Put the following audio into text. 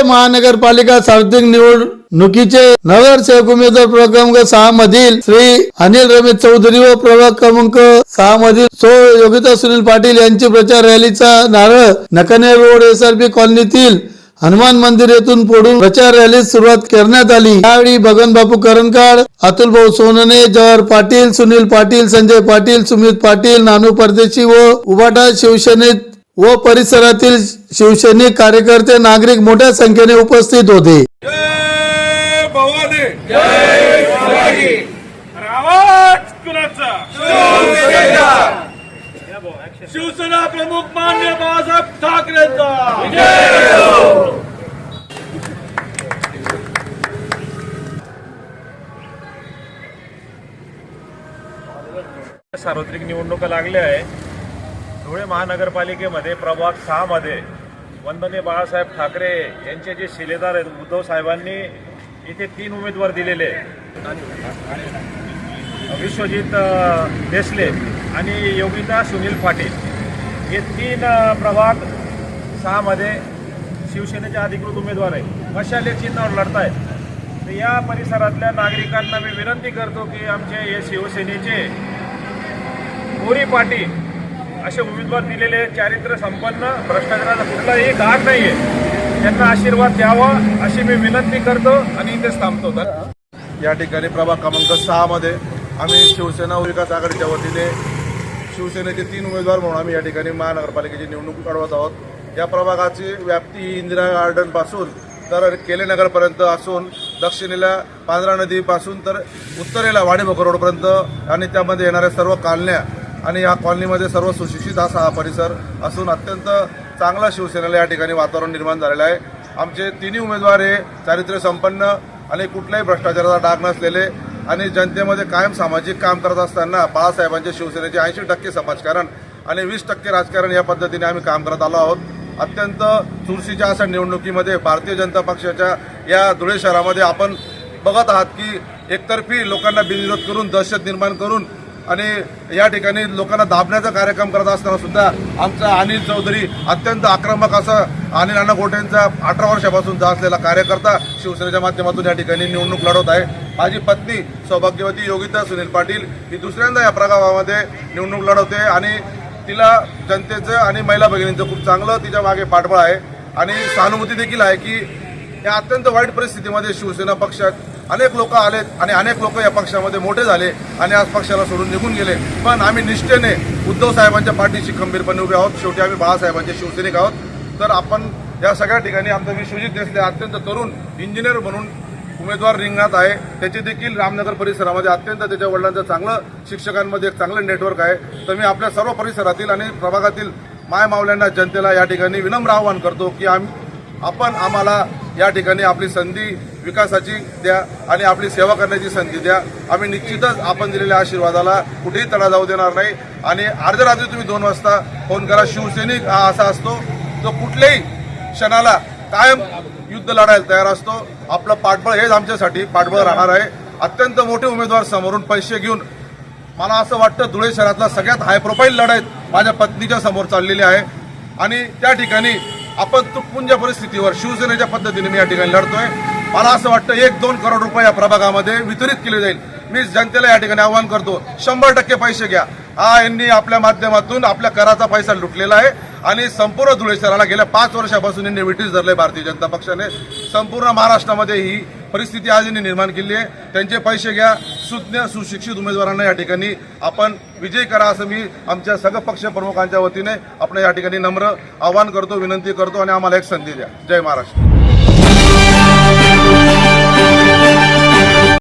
धुळे महानगरपालिका सार्वत्रिक निवडणुकीचे नगरसेवक उमेदवार प्रभाग क्रमांक सहा मधील श्री अनिल रमेश चौधरी व प्रभाग क्रमांक सहा मधील सो योगिता सुनील पाटील यांची प्रचार रॅलीचा नारळ नकने रोड एसआरपी कॉलनीतील हनुमान मंदिर येथून पुढून प्रचार रॅलीस सुरुवात करण्यात आली. यावेळी भगन बापू करणकाळ अतुल भाऊ सोनने जवाहर पाटील सुनील पाटील संजय पाटील सुमित पाटील नानू परदेशी व उबाटा शिवसेनेत व परिसरातील शिवसैनिक कार्यकर्ते नागरिक मोठ्या संख्येने उपस्थित होते. शिवसेना प्रमुख मान्य बाळासाहेब ठाकरेंचा. सार्वत्रिक निवडणुका लागल्या आहे धुळे महानगरपालिकेमध्ये प्रभाग सहामध्ये वंदनीय बाळासाहेब ठाकरे यांचे जे शिलेदार आहेत उद्धव साहेबांनी इथे तीन उमेदवार दिलेले आहेत. विश्वजित देसले आणि योगिता सुनील पाटील. हे तीन प्रभाग सहामध्ये शिवसेनेचे अधिकृत उमेदवार आहे मशाले चिन्हावर लढतायत. तर या परिसरातल्या नागरिकांना मी विनंती करतो की आमचे हे शिवसेनेचे मोरी पाटील असे उमेदवार दिलेले चारित्र्य संपन्न भ्रष्टाचाराचा कुठलाही नाही नाहीये. त्यांना आशीर्वाद द्यावा अशी मी विनंती करतो आणि इथेच थांबतो. या ठिकाणी प्रभाग क्रमांक सहा मध्ये आम्ही शिवसेना विकास आघाडीच्या वतीने शिवसेनेचे तीन उमेदवार म्हणून आम्ही या ठिकाणी महानगरपालिकेची निवडणूक लढवत आहोत. या प्रभागाची व्याप्ती ही इंदिरा गार्डनपासून तर केलेनगरपर्यंत असून दक्षिणेला पांढरा नदीपासून तर उत्तरेला वाणीभोकर रोडपर्यंत आणि त्यामध्ये येणाऱ्या सर्व कालन्या आणि या कॉलनीमध्ये सर्व सुशिक्षित असा हा परिसर असून अत्यंत चांगला शिवसेनेला या ठिकाणी वातावरण निर्माण झालेलं आहे. आमचे तिन्ही उमेदवार हे चारित्र्य संपन्न आणि कुठल्याही भ्रष्टाचाराचा डाग नसलेले आणि जनतेमध्ये कायम सामाजिक काम करत असताना बाळासाहेबांचे शिवसेनेचे ऐंशी टक्के समाजकारण आणि वीस टक्के राजकारण या पद्धतीने आम्ही काम करत आलो आहोत. अत्यंत चुरशीच्या अशा निवडणुकीमध्ये भारतीय जनता पक्षाच्या या धुळे शहरामध्ये आपण बघत आहात की एकतर्फी लोकांना बिनविरोध करून दहशत निर्माण करून आणि या ठिकाणी लोकांना दाबण्याचा कार्यक्रम करत असताना सुद्धा आमचा अनिल चौधरी अत्यंत आक्रमक असं अनिल अण्णा गोटेंचा अठरा वर्षापासूनचा असलेला कार्यकर्ता शिवसेनेच्या माध्यमातून या ठिकाणी निवडणूक लढवत आहे. माझी पत्नी सौभाग्यवती योगिता सुनील पाटील ही दुसऱ्यांदा या प्रभागामध्ये निवडणूक लढवते आणि तिला जनतेचं आणि महिला भगिनींचं खूप चांगलं तिच्यामागे पाठबळ आहे. आणि सहानुभूती देखील आहे की या अत्यंत वाईट परिस्थितीमध्ये शिवसेना पक्षात अनेक लोक आलेत आणि अनेक लोक या पक्षामध्ये मोठे झाले आणि आज पक्षाला सोडून निघून गेले. पण आम्ही निष्ठेने उद्धव साहेबांच्या पाठीशी खंबीरपणे उभे आहोत. शेवटी आम्ही बाळासाहेबांचे शिवसैनिक आहोत. तर आपण या सगळ्या ठिकाणी आमचा विश्वजित देसले अत्यंत तरुण इंजिनियर म्हणून उमेदवार रिंगणात आहे. त्याचे देखील रामनगर परिसरामध्ये अत्यंत त्याच्या वडिलांचं चांगलं शिक्षकांमध्ये एक चांगलं नेटवर्क आहे. तर मी आपल्या सर्व परिसरातील आणि प्रभागातील माय मावल्यांना जनतेला या ठिकाणी विनम्र आवाहन करतो की आम आपण आम्हाला या ठिकाणी आपली संधी विकासाची द्या आणि आपली सेवा करण्याची संधी द्या. आम्ही निश्चितच आपण दिलेल्या आशीर्वादाला कुठेही तडा जाऊ देणार नाही. आणि अर्ध्या रात्री तुम्ही दोन वाजता फोन करा. शिवसैनिक हा असा असतो जो कुठल्याही क्षणाला कायम युद्ध लढायला तयार असतो. आपलं पाठबळ हेच आमच्यासाठी पाठबळ राहणार आहे. अत्यंत मोठे उमेदवार समोरून पैसे घेऊन मला असं वाटतं धुळे शहरातला सगळ्यात हाय प्रोफाईल लढाईत माझ्या पत्नीच्या समोर चाललेली आहे. आणि त्या ठिकाणी आपण तुटपुंज्या परिस्थितीवर शिवसेनेच्या पद्धतीने मी या ठिकाणी लढतोय. मला असं वाटतं एक दोन करोड रुपये या प्रभागामध्ये वितरित केले जाईल. मी जनतेला या ठिकाणी आवाहन करतो शंभर टक्के पैसे घ्या. हा यांनी आपल्या माध्यमातून आपल्या कराचा पैसा लुटलेला आहे आणि संपूर्ण धुळे शहराला गेल्या पाच वर्षापासून यांनी विटीस धरले भारतीय जनता पक्षाने. संपूर्ण महाराष्ट्रामध्ये ही परिस्थिती आज यांनी निर्माण केली आहे. त्यांचे पैसे घ्या. सुज्ञ सुशिक्षित उमेदवारांना या ठिकाणी आपण विजय करा असं मी आमच्या सगळ्या पक्ष प्रमुखांच्या वतीने आपण या ठिकाणी नम्र आवाहन करतो विनंती करतो आणि आम्हाला एक संधी द्या. जय महाराष्ट्र.